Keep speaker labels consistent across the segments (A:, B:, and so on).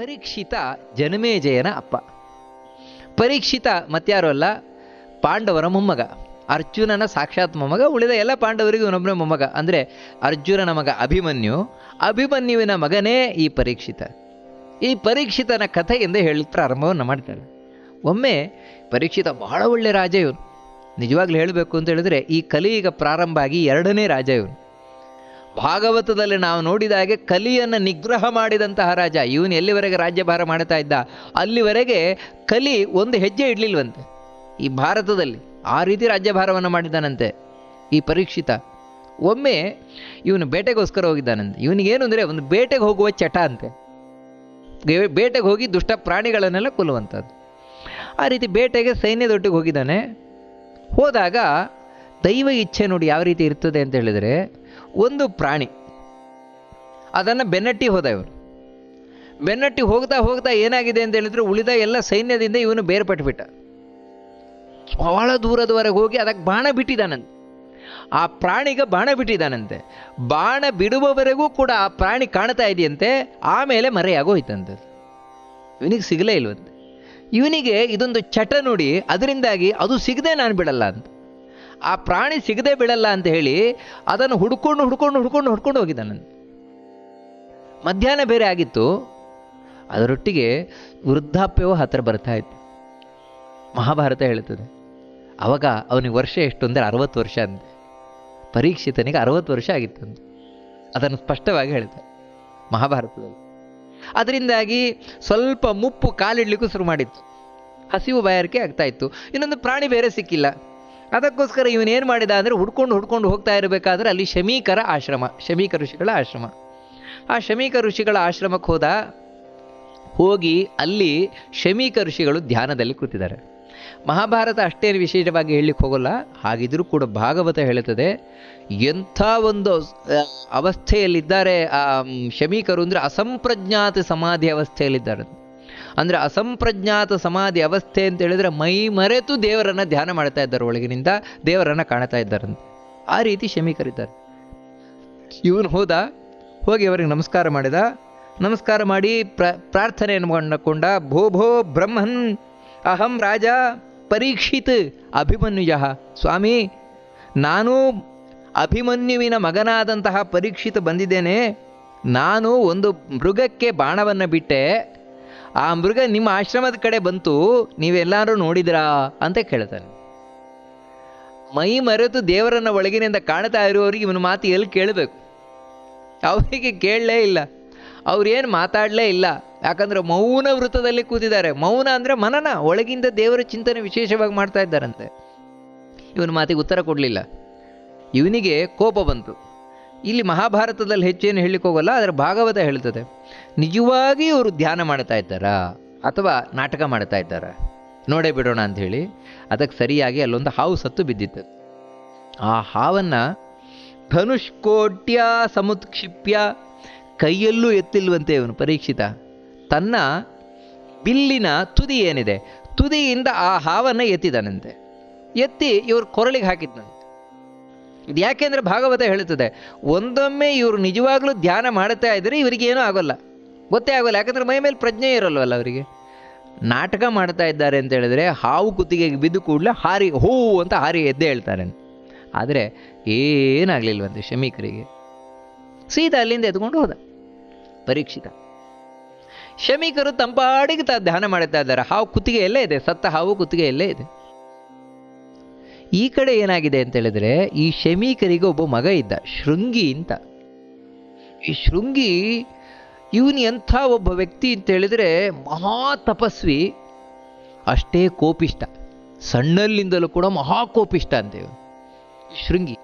A: ಪರೀಕ್ಷಿತ ಜನಮೇಜಯನ ಅಪ್ಪ. ಪರೀಕ್ಷಿತ ಮತ್ತಾರು ಅಲ್ಲ, ಪಾಂಡವರ ಮೊಮ್ಮಗ. ಅರ್ಜುನನ ಸಾಕ್ಷಾತ್ ಮೊಮ್ಮಗ, ಉಳಿದ ಎಲ್ಲ ಪಾಂಡವರಿಗೂ ಇವನೊಬ್ಬನೇ ಮೊಮ್ಮಗ. ಅಂದರೆ ಅರ್ಜುನನ ಮಗ ಅಭಿಮನ್ಯು, ಅಭಿಮನ್ಯುವಿನ ಮಗನೇ ಈ ಪರೀಕ್ಷಿತ. ಈ ಪರೀಕ್ಷಿತನ ಕಥೆಯಿಂದ ಹೇಳಿ ಪ್ರಾರಂಭವನ್ನು ಮಾಡ್ತಾಳೆ ಒಮ್ಮೆ ಪರೀಕ್ಷಿತ ಬಹಳ ಒಳ್ಳೆ ರಾಜ ಇವನು. ನಿಜವಾಗ್ಲೂ ಹೇಳಬೇಕು ಅಂತ ಹೇಳಿದ್ರೆ ಈ ಕಲಿಯುಗ ಪ್ರಾರಂಭ ಆಗಿ ಎರಡನೇ ರಾಜ ಇವನು. ಭಾಗವತದಲ್ಲಿ ನಾವು ನೋಡಿದ ಹಾಗೆ ಕಲಿಯನ್ನು ನಿಗ್ರಹ ಮಾಡಿದಂತಹ ರಾಜ. ಇವನು ಎಲ್ಲಿವರೆಗೆ ರಾಜ್ಯಭಾರ ಮಾಡ್ತಾ ಇದ್ದ? ಅಲ್ಲಿವರೆಗೆ ಕಲಿ ಒಂದು ಹೆಜ್ಜೆ ಇಡಲಿಲ್ವಂತೆ. ಈ ಭಾರತದಲ್ಲಿ ಆ ರೀತಿ ರಾಜ್ಯಭಾರವನ್ನು ಮಾಡಿದ್ದಾನಂತೆ. ಈ ಪರೀಕ್ಷಿತ ಒಮ್ಮೆ ಇವನು ಬೇಟೆಗೋಸ್ಕರ ಹೋಗಿದ್ದಾನಂತೆ. ಇವನಿಗೇನು ಅಂದರೆ ಒಂದು ಬೇಟೆಗೆ ಹೋಗುವ ಚಟ ಅಂತೆ. ಬೇಟೆಗೆ ಹೋಗಿ ದುಷ್ಟ ಪ್ರಾಣಿಗಳನ್ನೆಲ್ಲ ಕೊಲ್ಲುವಂಥದ್ದು. ಆ ರೀತಿ ಬೇಟೆಗೆ ಸೈನ್ಯದೊಟ್ಟಿಗೆ ಹೋಗಿದ್ದಾನೆ. ಹೋದಾಗ ದೈವ ಇಚ್ಛೆ ನೋಡಿ ಯಾವ ರೀತಿ ಇರ್ತದೆ ಅಂತ ಹೇಳಿದರೆ ಒಂದು ಪ್ರಾಣಿ. ಅದನ್ನು ಬೆನ್ನಟ್ಟಿ ಹೋದ ಇವನು. ಬೆನ್ನಟ್ಟಿ ಹೋಗ್ತಾ ಹೋಗ್ತಾ ಏನಾಗಿದೆ ಅಂತ ಹೇಳಿದ್ರೆ ಉಳಿದ ಎಲ್ಲ ಸೈನ್ಯದಿಂದ ಇವನು ಬೇರ್ಪಟ್ಟುಬಿಟ್ಟ ಬಹಳ ದೂರದವರೆಗೆ ಹೋಗಿ ಅದಕ್ಕೆ ಬಾಣ ಬಿಟ್ಟಿದ್ದಾನಂತೆ ಆ ಪ್ರಾಣಿಗೆ ಬಾಣ ಬಿಟ್ಟಿದ್ದಾನಂತೆ ಬಾಣ ಬಿಡುವವರೆಗೂ ಕೂಡ ಆ ಪ್ರಾಣಿ ಕಾಣ್ತಾ ಇದೆಯಂತೆ, ಆಮೇಲೆ ಮರೆಯಾಗೋಯ್ತಂತೆ ಇವನಿಗೆ ಸಿಗಲೇ ಇಲ್ವಂತೆ. ಇವನಿಗೆ ಇದೊಂದು ಚಟ ನೋಡಿ, ಅದರಿಂದಾಗಿ ಅದು ಸಿಗದೆ ನಾನು ಬಿಡಲ್ಲ ಅಂತ. ಆ ಪ್ರಾಣಿ ಸಿಗದೆ ಬಿಡಲ್ಲ ಅಂತ ಹೇಳಿ ಅದನ್ನು ಹುಡ್ಕೊಂಡು ಹುಡ್ಕೊಂಡು ಹುಡ್ಕೊಂಡು ಹುಡ್ಕೊಂಡು ಹೋಗಿದ್ದಾನಂತೆ ಮಧ್ಯಾಹ್ನ ಬೇರೆ ಆಗಿತ್ತು. ಅದರೊಟ್ಟಿಗೆ ವೃದ್ಧಾಪ್ಯವೂ ಹತ್ತಿರ ಬರ್ತಾ ಇತ್ತು. ಮಹಾಭಾರತ ಹೇಳ್ತದೆ ಅವಾಗ ಅವನಿಗೆ ವರ್ಷ ಎಷ್ಟು ಅಂದರೆ ಅರವತ್ತು ವರ್ಷ ಅಂತೆ. ಪರೀಕ್ಷಿತನಿಗೆ ಅರವತ್ತು ವರ್ಷ ಆಗಿತ್ತಂತೆ ಅದನ್ನು ಸ್ಪಷ್ಟವಾಗಿ ಹೇಳ್ತಾರೆ ಮಹಾಭಾರತದಲ್ಲಿ. ಅದರಿಂದಾಗಿ ಸ್ವಲ್ಪ ಮುಪ್ಪು ಕಾಲಿಡ್ಲಿಕ್ಕೂ ಶುರು ಮಾಡಿತ್ತು. ಹಸಿವು ಬಾಯಾರಿಕೆ ಆಗ್ತಾ ಇತ್ತು. ಇನ್ನೊಂದು ಪ್ರಾಣಿ ಬೇರೆ ಸಿಕ್ಕಿಲ್ಲ. ಅದಕ್ಕೋಸ್ಕರ ಇವನೇನು ಮಾಡಿದ ಅಂದರೆ ಹುಡ್ಕೊಂಡು ಹುಡ್ಕೊಂಡು ಹೋಗ್ತಾ ಇರಬೇಕಾದ್ರೆ ಅಲ್ಲಿ ಶಮೀಕರ ಆಶ್ರಮ, ಶಮೀಕ ಋಷಿಗಳ ಆಶ್ರಮ. ಆ ಶಮೀಕ ಋಷಿಗಳ ಆಶ್ರಮಕ್ಕೆ ಹೋದ, ಹೋಗಿ ಅಲ್ಲಿ ಶಮೀಕ ಋಷಿಗಳು ಧ್ಯಾನದಲ್ಲಿ ಕೂತಿದ್ದಾರೆ. ಮಹಾಭಾರತ ಅಷ್ಟೇನು ವಿಶೇಷವಾಗಿ ಹೇಳಲಿಕ್ಕೆ ಹೋಗೋಲ್ಲ, ಹಾಗಿದ್ರೂ ಕೂಡ ಭಾಗವತ ಹೇಳುತ್ತದೆ, ಎಂಥ ಒಂದು ಅವಸ್ಥೆಯಲ್ಲಿದ್ದಾರೆ, ಆ, ಶಮೀಕರು ಅಂದರೆ ಅಸಂಪ್ರಜ್ಞಾತ ಸಮಾಧಿ ಅವಸ್ಥೆಯಲ್ಲಿದ್ದಾರೆ. ಅಂದರೆ ಅಸಂಪ್ರಜ್ಞಾತ ಸಮಾಧಿ ಅವಸ್ಥೆ ಅಂತ ಹೇಳಿದ್ರೆ ಮೈ ಮರೆತು ದೇವರನ್ನು ಧ್ಯಾನ ಮಾಡ್ತಾ ಇದ್ದಾರೆ ಒಳಗಿನಿಂದ, ದೇವರನ್ನು ಕಾಣ್ತಾ ಇದ್ದಾರಂತೆ. ಆ ರೀತಿ ಶಮೀಕರಿದ್ದಾರೆ. ಇವನು ಹೋದ, ಹೋಗಿ ಅವರಿಗೆ ನಮಸ್ಕಾರ ಮಾಡಿದ. ನಮಸ್ಕಾರ ಮಾಡಿ ಪ್ರ ಪ್ರಾರ್ಥನೆಯನ್ನು ಮಾಡಿಕೊಂಡ, ಭೋ ಭೋ ಬ್ರಹ್ಮನ್ ಅಹಂ ರಾಜ ಪರೀಕ್ಷಿತ್ ಅಭಿಮನ್ಯುಜ ಸ್ವಾಮಿ, ನಾನು ಅಭಿಮನ್ಯುವಿನ ಮಗನಾದಂತಹ ಪರೀಕ್ಷಿತ ಬಂದಿದ್ದೇನೆ. ನಾನು ಒಂದು ಮೃಗಕ್ಕೆ ಬಾಣವನ್ನು ಬಿಟ್ಟೆ. ಆ ಮೃಗ ನಿಮ್ಮ ಆಶ್ರಮದ ಕಡೆ ಬಂತು, ನೀವೆಲ್ಲಾರು ನೋಡಿದ್ರಾ? ಅಂತ ಕೇಳ್ತಾನೆ. ಮೈ ಮರೆತು ದೇವರನ್ನ ಒಳಗಿನಿಂದ ಕಾಣ್ತಾ ಇರುವವರಿಗೆ ಇವನ ಮಾತು ಎಲ್ಲಿ ಕೇಳಬೇಕು? ಅವರಿಗೆ ಕೇಳಲೇ ಇಲ್ಲ. ಅವ್ರೇನು ಮಾತಾಡಲೇ ಇಲ್ಲ. ಯಾಕಂದ್ರೆ ಮೌನ ವೃತ್ತದಲ್ಲಿ ಕೂತಿದ್ದಾರೆ. ಮೌನ ಅಂದರೆ ಮನನ, ಒಳಗಿಂದ ದೇವರ ಚಿಂತನೆ ವಿಶೇಷವಾಗಿ ಮಾಡ್ತಾ ಇದ್ದಾರಂತೆ. ಇವನ ಮಾತಿಗೆ ಉತ್ತರ ಕೊಡಲಿಲ್ಲ. ಇವನಿಗೆ ಕೋಪ ಬಂತು. ಇಲ್ಲಿ ಮಹಾಭಾರತದಲ್ಲಿ ಹೆಚ್ಚೇನು ಹೇಳಲಿಕ್ಕೆ ಹೋಗಲ್ಲ ಅದರ ಭಾಗವತ ಹೇಳ್ತದೆ. ನಿಜವಾಗಿ ಇವರು ಧ್ಯಾನ ಮಾಡ್ತಾ ಇದ್ದಾರಾ? ಅಥವಾ ನಾಟಕ ಮಾಡ್ತಾ ಇದ್ದಾರಾ? ನೋಡೇ ಬಿಡೋಣ ಅಂತ ಹೇಳಿ ಅದಕ್ಕೆ ಸರಿಯಾಗಿ ಅಲ್ಲೊಂದು ಹಾವು ಸತ್ತು ಬಿದ್ದಿತ್ತು. ಆ ಹಾವನ್ನು ಧನುಷ್ಕೋಟ್ಯ ಸಮುತ್ಕ್ಷಿಪ್ಯ ಕೈಯಲ್ಲೂ ಎತ್ತಿಲ್ವಂತೆ ಇವನು ಪರೀಕ್ಷಿತ. ತನ್ನ ಬಿಲ್ಲಿನ ತುದಿ ಏನಿದೆ? ತುದಿಯಿಂದ ಆ ಹಾವನ್ನು ಎತ್ತಿದಾನಂತೆ. ಎತ್ತಿ ಇವರು ಕೊರಳಿಗೆ ಹಾಕಿದ್ನಂತೆ. ಇದು ಯಾಕೆಂದರೆ ಭಾಗವತ ಹೇಳುತ್ತದೆ, ಒಂದೊಮ್ಮೆ ಇವರು ನಿಜವಾಗ್ಲೂ ಧ್ಯಾನ ಮಾಡುತ್ತಾ ಇದ್ದರೆ ಇವರಿಗೆ ಏನೂ ಆಗೋಲ್ಲ. ಗೊತ್ತೇ ಆಗೋಲ್ಲ, ಯಾಕಂದ್ರೆ ಮೈ ಮೇಲೆ ಪ್ರಜ್ಞೆ ಇರಲ್ವಲ್ಲ ಅವರಿಗೆ. ನಾಟಕ ಮಾಡ್ತಾ ಇದ್ದಾರೆ ಅಂತ ಹೇಳಿದ್ರೆ ಹಾವು ಕುತ್ತಿಗೆಗೆ ಬಿದ್ದು ಕೂಡಲೇ ಹಾರಿ, ಹೂ ಅಂತ ಹಾರಿ ಎದ್ದೆ ಹೇಳ್ತಾರೆ. ಆದರೆ ಏನಾಗಲಿಲ್ವಂತೆ ಶಮೀಕರಿಗೆ? ಸೀದಾ ಅಲ್ಲಿಂದ ಎತ್ಕೊಂಡು ಹೋದ, ಪರೀಕ್ಷಿತ. ಶಮೀಕರು ತಂಪಾಡಿಗೆ ತ ಧ್ಯಾನ ಮಾಡುತ್ತಾ ಇದ್ದಾರೆ. ಹಾವು ಕುತ್ತಿಗೆ ಎಲ್ಲೇ ಇದೆ, ಸತ್ತ ಹಾವು ಕುತ್ತಿಗೆ ಎಲ್ಲೇ ಇದೆ. ಈ ಕಡೆ ಏನಾಗಿದೆ ಅಂತ ಹೇಳಿದ್ರೆ, ಈ ಶಮೀಕರಿಗೆ ಒಬ್ಬ ಮಗ ಇದ್ದ, ಶೃಂಗಿ ಅಂತ. ಈ ಶೃಂಗಿ, ಇವನು ಎಂಥ ಒಬ್ಬ ವ್ಯಕ್ತಿ ಅಂತ ಹೇಳಿದ್ರೆ, ಮಹಾ ತಪಸ್ವಿ, ಅಷ್ಟೇ ಕೋಪಿಷ್ಟ ಸಣ್ಣಲ್ಲಿಂದಲೂ ಕೂಡ ಮಹಾ ಕೋಪಿಷ್ಟ ಅಂತೇವೆ ಶೃಂಗಿ,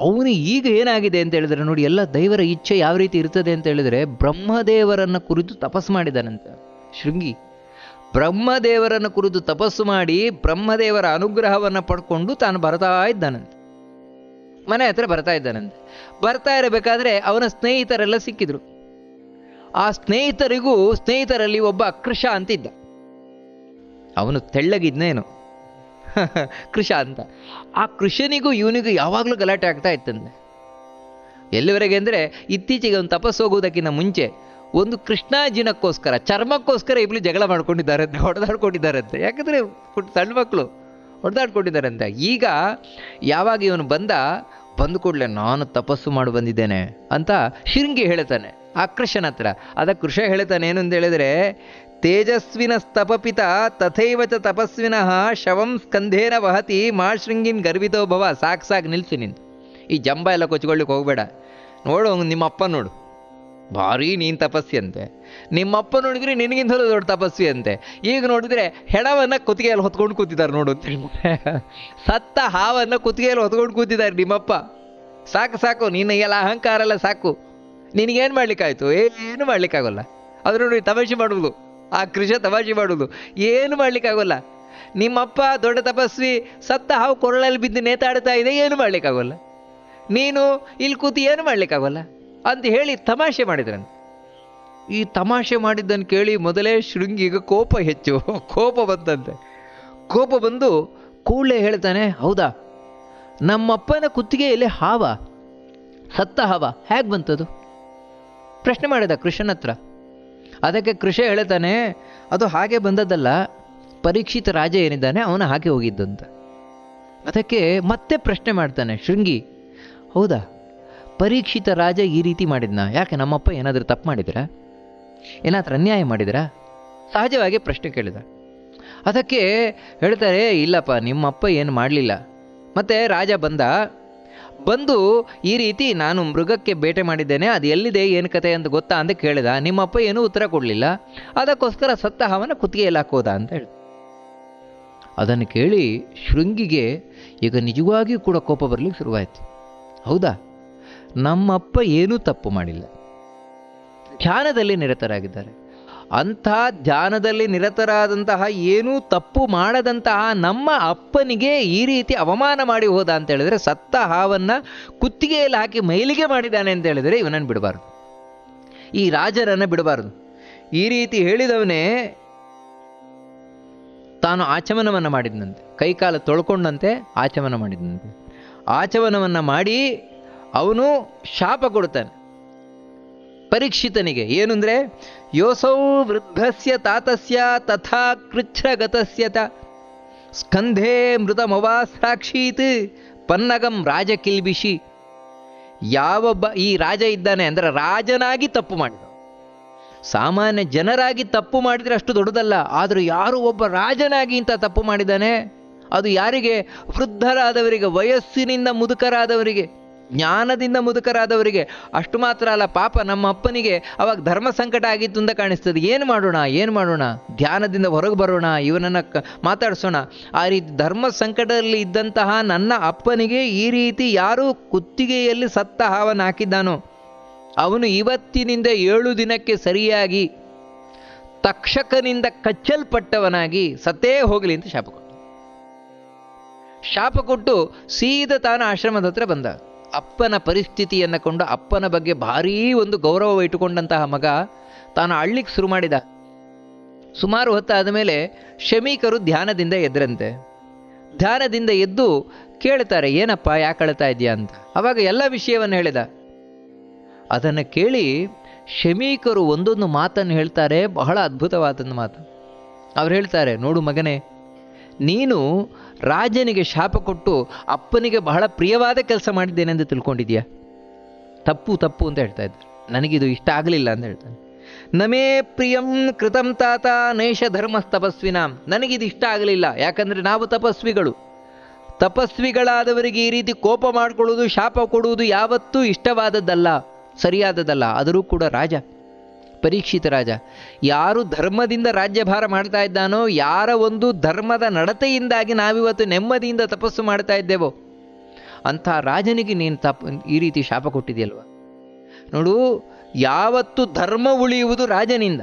A: ಅವನು ಈಗ ಏನಾಗಿದೆ ಅಂತ ಹೇಳಿದ್ರೆ, ನೋಡಿ, ಎಲ್ಲ ದೈವರ ಇಚ್ಛೆ ಯಾವ ರೀತಿ ಇರ್ತದೆ ಅಂತ ಹೇಳಿದ್ರೆ, ಬ್ರಹ್ಮದೇವರನ್ನ ಕುರಿತು ತಪಸ್ ಮಾಡಿದಾನಂತೆ. ಶೃಂಗಿ ಬ್ರಹ್ಮದೇವರನ್ನು ಕುರಿತು ತಪಸ್ಸು ಮಾಡಿ ಬ್ರಹ್ಮದೇವರ ಅನುಗ್ರಹವನ್ನು ಪಡ್ಕೊಂಡು ತಾನು ಬರ್ತಾ ಇದ್ದಾನಂತೆ. ಮನೆ ಹತ್ರ ಬರ್ತಾ ಇದ್ದಾನಂತೆ. ಬರ್ತಾ ಇರಬೇಕಾದ್ರೆ ಅವನ ಸ್ನೇಹಿತರೆಲ್ಲ ಸಿಕ್ಕಿದ್ರು. ಆ ಸ್ನೇಹಿತರಿಗೂ ಸ್ನೇಹಿತರಲ್ಲಿ ಒಬ್ಬ ಕೃಷ ಅಂತಿದ್ದ. ಅವನು ತೆಳ್ಳಗಿದ್ನೇನು. ಕೃಷ ಅಂತ. ಆ ಕೃಷನಿಗೂ ಇವನಿಗೂ ಯಾವಾಗಲೂ ಗಲಾಟೆ ಆಗ್ತಾ ಇತ್ತಂತೆ. ಎಲ್ಲಿವರೆಗೆ ಅಂದರೆ ಇತ್ತೀಚೆಗೆ ಅವನು ತಪಸ್ಸು ಹೋಗುವುದಕ್ಕಿಂತ ಮುಂಚೆ ಒಂದು ಕೃಷ್ಣಾಜಿನಕ್ಕೋಸ್ಕರ, ಚರ್ಮಕ್ಕೋಸ್ಕರ ಇಬ್ಬರು ಜಗಳ ಮಾಡ್ಕೊಂಡಿದ್ದಾರಂತೆ, ಹೊಡೆದಾಡ್ಕೊಂಡಿದ್ದಾರಂತೆ. ಯಾಕಂದರೆ ಸಣ್ಣ ಮಕ್ಕಳು ಹೊಡೆದಾಡ್ಕೊಂಡಿದ್ದಾರಂತೆ. ಈಗ ಯಾವಾಗ ಇವನು ಬಂದ ಬಂದ ಕೂಡಲೇ ನಾನು ತಪಸ್ಸು ಮಾಡಿ ಬಂದಿದ್ದೇನೆ ಅಂತ ಶೃಂಗಿ ಹೇಳ್ತಾನೆ ಆಕೃಷನ ಹತ್ರ. ಅದಕ್ಕೆ ಕೃಷ ಹೇಳ್ತಾನೆ, ಏನು ಅಂತ ಹೇಳಿದ್ರೆ, ತೇಜಸ್ವಿನ ಸ್ತಪಪಿತ ತಥೈವ ಚ ತಪಸ್ವಿನಃ ಶವಂ ಸ್ಕಂಧೇನ ವಹತಿ ಮಾ ಶೃಂಗಿನ್ ಗರ್ವಿತೋ ಭವ, ಸಾಕು ಸಾಕು ನಿಲ್ಸು ಈ ಜಂಬ ಎಲ್ಲ ಕೊಚ್ಕೊಳ್ಳಿಕ್ಕೆ ಹೋಗಬೇಡ. ನೋಡು, ನಿಮ್ಮ ಅಪ್ಪ ನೋಡು. ಭಾರಿ ನೀನು ತಪಸ್ವಿ ಅಂತೆ ನಿಮ್ಮಪ್ಪ ನೋಡಿದ್ರೆ ನಿನಗಿಂತ ದೊಡ್ಡ ತಪಸ್ವಿ ಅಂತೆ ಈಗ ನೋಡಿದ್ರೆ ಹೆಣವನ್ನ ಕುತ್ತಿಗೆಯಲ್ಲಿ ಹೊತ್ಕೊಂಡು ಕೂತಿದ್ದಾರೆ ನೋಡು ಸತ್ತ ಹಾವನ್ನ ಕುತ್ತಿಗೆಯಲ್ಲಿ ಹೊತ್ಕೊಂಡು ಕೂತಿದ್ದಾರೆ ನಿಮ್ಮಪ್ಪ. ಸಾಕು ಸಾಕು, ನಿನ್ನ ಎಲ್ಲ ಅಹಂಕಾರ ಎಲ್ಲ ಸಾಕು. ನಿನಗೇನು ಮಾಡ್ಲಿಕ್ಕಾಯ್ತು? ಏನು ಮಾಡ್ಲಿಕ್ಕಾಗಲ್ಲ. ಅದು ನೋಡಿ ತಮಾಷೆ ಮಾಡುವುದು. ಆ ಕೃಷ ತಮಾಷೆ ಮಾಡುವುದು. ಏನು ಮಾಡ್ಲಿಕ್ಕಾಗಲ್ಲ. ನಿಮ್ಮಪ್ಪ ದೊಡ್ಡ ತಪಸ್ವಿ, ಸತ್ತ ಹಾವು ಕೊರಳಲ್ಲಿ ಬಿದ್ದು ನೇತಾಡ್ತಾ ಇದೆ, ಏನು ಮಾಡ್ಲಿಕ್ಕಾಗಲ್ಲ. ನೀನು ಇಲ್ಲಿ ಕೂತಿ ಏನು ಮಾಡ್ಲಿಕ್ಕಾಗಲ್ಲ? ಅಂತ ಹೇಳಿ ತಮಾಷೆ ಮಾಡಿದ್ರಂತೆ ಈ ತಮಾಷೆ ಮಾಡಿದ್ದನ್ನು ಕೇಳಿ ಮೊದಲೇ ಶೃಂಗಿಗೆ ಕೋಪ ಹೆಚ್ಚು, ಕೋಪ ಬಂತಂತೆ. ಕೋಪ ಬಂದು ಕೂಡಲೇ ಹೇಳ್ತಾನೆ, ಹೌದಾ? ನಮ್ಮಪ್ಪನ ಕುತ್ತಿಗೆಯಲ್ಲಿ ಹಾವ? ಸತ್ತ ಹಾವ, ಹೇಗೆ ಬಂತದು? ಪ್ರಶ್ನೆ ಮಾಡಿದ ಕೃಷ್ಣನ ಹತ್ರ. ಅದಕ್ಕೆ ಕೃಷ ಹೇಳ್ತಾನೆ, ಅದು ಹಾಗೆ ಬಂದದ್ದಲ್ಲ, ಪರೀಕ್ಷಿತ ರಾಜ ಏನಿದ್ದಾನೆ ಅವನು ಹಾಗೆ ಹೋಗಿದ್ದಂತ. ಅದಕ್ಕೆ ಮತ್ತೆ ಪ್ರಶ್ನೆ ಮಾಡ್ತಾನೆ ಶೃಂಗಿ, ಹೌದಾ? ಪರೀಕ್ಷಿತ ರಾಜ ಈ ರೀತಿ ಮಾಡಿದ್ನ? ಯಾಕೆ ನಮ್ಮಪ್ಪ ಏನಾದರೂ ತಪ್ಪು ಮಾಡಿದ್ರ ಏನಾದರೂ ಅನ್ಯಾಯ ಮಾಡಿದ್ರ ಸಹಜವಾಗಿ ಪ್ರಶ್ನೆ ಕೇಳಿದ. ಅದಕ್ಕೆ ಹೇಳ್ತಾರೆ, ಇಲ್ಲಪ್ಪ, ನಿಮ್ಮಪ್ಪ ಏನು ಮಾಡಲಿಲ್ಲ. ಮತ್ತೆ ರಾಜ ಬಂದ, ಬಂದು ಈ ರೀತಿ ನಾನು ಮೃಗಕ್ಕೆ ಬೇಟೆ ಮಾಡಿದ್ದೇನೆ, ಅದು ಎಲ್ಲಿದೆ, ಏನು ಕತೆ ಅಂತ ಗೊತ್ತಾ ಅಂತ ಕೇಳಿದ. ನಿಮ್ಮಪ್ಪ ಏನೂ ಉತ್ತರ ಕೊಡಲಿಲ್ಲ. ಅದಕ್ಕೋಸ್ಕರ ಸತ್ತ ಅವನ ಕುತ್ತಿಗೆಯಲ್ಲಿ ಹಾಕೋದ ಅಂತ ಹೇಳಿ ಅದನ್ನು ಕೇಳಿ ಶೃಂಗಿಗೆ ಈಗ ನಿಜವಾಗಿಯೂ ಕೂಡ ಕೋಪ ಬರಲಿಕ್ಕೆ ಶುರುವಾಯಿತು. ಹೌದಾ? ನಮ್ಮಪ್ಪ ಏನೂ ತಪ್ಪು ಮಾಡಿಲ್ಲ. ಧ್ಯಾನದಲ್ಲಿ ನಿರತರಾಗಿದ್ದಾರೆ. ಅಂಥ ಧ್ಯಾನದಲ್ಲಿ ನಿರತರಾದಂತಹ ಏನೂ ತಪ್ಪು ಮಾಡದಂತಹ ನಮ್ಮ ಅಪ್ಪನಿಗೆ ಈ ರೀತಿ ಅವಮಾನ ಮಾಡಿ ಹೋದ ಅಂತ ಹೇಳಿದ್ರೆ ಸತ್ತ ಹಾವನ್ನು ಕುತ್ತಿಗೆಯಲ್ಲಿ ಹಾಕಿ ಮೈಲಿಗೆ ಮಾಡಿದ್ದಾನೆ ಅಂತ ಹೇಳಿದರೆ ಇವನನ್ನು ಬಿಡಬಾರ್ದು. ಈ ರಾಜರನ್ನು ಬಿಡಬಾರ್ದು. ಈ ರೀತಿ ಹೇಳಿದವನೇ ತಾನು ಆಚಮನವನ್ನು ಮಾಡಿದ್ದಂತೆ ಕೈಕಾಲ ತೊಳ್ಕೊಂಡಂತೆ ಆಚಮನ ಮಾಡಿದ್ದಂತೆ ಆಚಮನವನ್ನು ಮಾಡಿ ಅವನು ಶಾಪ ಕೊಡ್ತಾನೆ ಪರೀಕ್ಷಿತನಿಗೆ ಏನು ಅಂದರೆ, ಯೋಸೌ ವೃದ್ಧಸ್ಯ ತಾತಸ್ಯ ತಥಾ ಕೃಚ್ಛಗತಸ್ಯ ತ. ಸ್ಕಂಧೇ ಮೃತಮವಾಸಾಕ್ಷೀತ್ ಪನ್ನಗಂ ರಾಜ ಕಿಲ್ಬಿಷಿ ಯಾವೊಬ್ಬ ಈ ರಾಜ ಇದ್ದಾನೆ ಅಂದರೆ ರಾಜನಾಗಿ ತಪ್ಪು ಮಾಡಿದ ಸಾಮಾನ್ಯ ಜನರಾಗಿ ತಪ್ಪು ಮಾಡಿದರೆ ಅಷ್ಟು ದೊಡ್ಡದಲ್ಲ, ಆದರೂ ಯಾರು ಒಬ್ಬ ರಾಜನಾಗಿ ಇಂಥ ತಪ್ಪು ಮಾಡಿದ್ದಾನೆ? ಅದು ಯಾರಿಗೆ? ವೃದ್ಧರಾದವರಿಗೆ, ವಯಸ್ಸಿನಿಂದ ಮುದುಕರಾದವರಿಗೆ. ಜ್ಞಾನದಿಂದ ಮುದುಕರಾದವರಿಗೆ ಅಷ್ಟು ಮಾತ್ರ ಅಲ್ಲ, ಪಾಪ ನಮ್ಮ ಅಪ್ಪನಿಗೆ ಅವಾಗ ಧರ್ಮ ಸಂಕಟ ಆಗಿತ್ತು ಅಂತ ಕಾಣಿಸ್ತದೆ. ಏನು ಮಾಡೋಣ ಏನು ಮಾಡೋಣ? ಧ್ಯಾನದಿಂದ ಹೊರಗೆ ಬರೋಣ, ಇವನನ್ನು ಕ ಮಾತಾಡಿಸೋಣ. ಆ ರೀತಿ ಧರ್ಮ ಸಂಕಟದಲ್ಲಿ ಇದ್ದಂತಹ ನನ್ನ ಅಪ್ಪನಿಗೆ ಈ ರೀತಿ ಯಾರು ಕುತ್ತಿಗೆಯಲ್ಲಿ ಸತ್ತ ಹಾವನ್ನು ಹಾಕಿದ್ದಾನೋ, ಅವನು ಇವತ್ತಿನಿಂದ ಏಳು ದಿನಕ್ಕೆ ಸರಿಯಾಗಿ ತಕ್ಷಕನಿಂದ ಕಚ್ಚಲ್ಪಟ್ಟವನಾಗಿ ಸತ್ತೇ ಹೋಗಲಿ ಅಂತ ಶಾಪ ಕೊಟ್ಟು ಶಾಪ ಕೊಟ್ಟು ಸೀದ ತಾನು ಆಶ್ರಮದ ಹತ್ರ ಬಂದ. ಅಪ್ಪನ ಪರಿಸ್ಥಿತಿಯನ್ನು ಕೊಂಡು ಅಪ್ಪನ ಬಗ್ಗೆ ಭಾರೀ ಒಂದು ಗೌರವ ಇಟ್ಟುಕೊಂಡಂತಹ ಮಗ ತಾನು ಅಳ್ಳಿಕ್ಕೆ ಶುರು ಮಾಡಿದ. ಸುಮಾರು ಹೊತ್ತಾದ ಮೇಲೆ ಶಮೀಕರು ಧ್ಯಾನದಿಂದ ಎದ್ರಂತೆ. ಧ್ಯಾನದಿಂದ ಎದ್ದು ಕೇಳ್ತಾರೆ, ಏನಪ್ಪ, ಯಾಕೆ ಅಳ್ತಾ ಇದೆಯಾ? ಅಂತ. ಅವಾಗ ಎಲ್ಲ ವಿಷಯವನ್ನು ಹೇಳಿದ. ಅದನ್ನು ಕೇಳಿ ಶಮೀಕರು ಒಂದೊಂದು ಮಾತನ್ನು ಹೇಳ್ತಾರೆ, ಬಹಳ ಅದ್ಭುತವಾದ ಮಾತು. ಅವ್ರು ಹೇಳ್ತಾರೆ, ನೋಡು ಮಗನೇ, ನೀನು ರಾಜನಿಗೆ ಶಾಪ ಕೊಟ್ಟು ಅಪ್ಪನಿಗೆ ಬಹಳ ಪ್ರಿಯವಾದ ಕೆಲಸ ಮಾಡಿದ್ದೇನೆಂದು ತಿಳ್ಕೊಂಡಿದ್ಯಾ ತಪ್ಪು ತಪ್ಪು ಅಂತ ಹೇಳ್ತಾ ಇದ್ದಾರೆ ನನಗಿದು ಇಷ್ಟ ಆಗಲಿಲ್ಲ ಅಂತ ಹೇಳ್ತಾನೆ ನಮೇ ಪ್ರಿಯಂ ಕೃತಂ ತಾತ ನೈಷ ಧರ್ಮ ನನಗಿದು ಇಷ್ಟ ಆಗಲಿಲ್ಲ, ಯಾಕಂದರೆ ನಾವು ತಪಸ್ವಿಗಳು. ತಪಸ್ವಿಗಳಾದವರಿಗೆ ಈ ರೀತಿ ಕೋಪ ಮಾಡಿಕೊಳ್ಳುವುದು, ಶಾಪ ಕೊಡುವುದು ಯಾವತ್ತೂ ಇಷ್ಟವಾದದ್ದಲ್ಲ, ಸರಿಯಾದದ್ದಲ್ಲ. ಆದರೂ ಕೂಡ ರಾಜ ಪರೀಕ್ಷಿತ ರಾಜ. ಯಾರು ಧರ್ಮದಿಂದ ರಾಜ್ಯಭಾರ ಮಾಡ್ತಾ ಇದ್ದಾನೋ, ಯಾರ ಒಂದು ಧರ್ಮದ ನಡತೆಯಿಂದಾಗಿ ನಾವಿವತ್ತು ನೆಮ್ಮದಿಯಿಂದ ತಪಸ್ಸು ಮಾಡ್ತಾ ಇದ್ದೇವೋ. ಅಂಥ ರಾಜನಿಗೆ ನೀನು ತಪ್ಪ ಈ ರೀತಿ ಶಾಪ ಕೊಟ್ಟಿದೆಯಲ್ವ? ನೋಡು, ಯಾವತ್ತು ಧರ್ಮ ಉಳಿಯುವುದು ರಾಜನಿಂದ.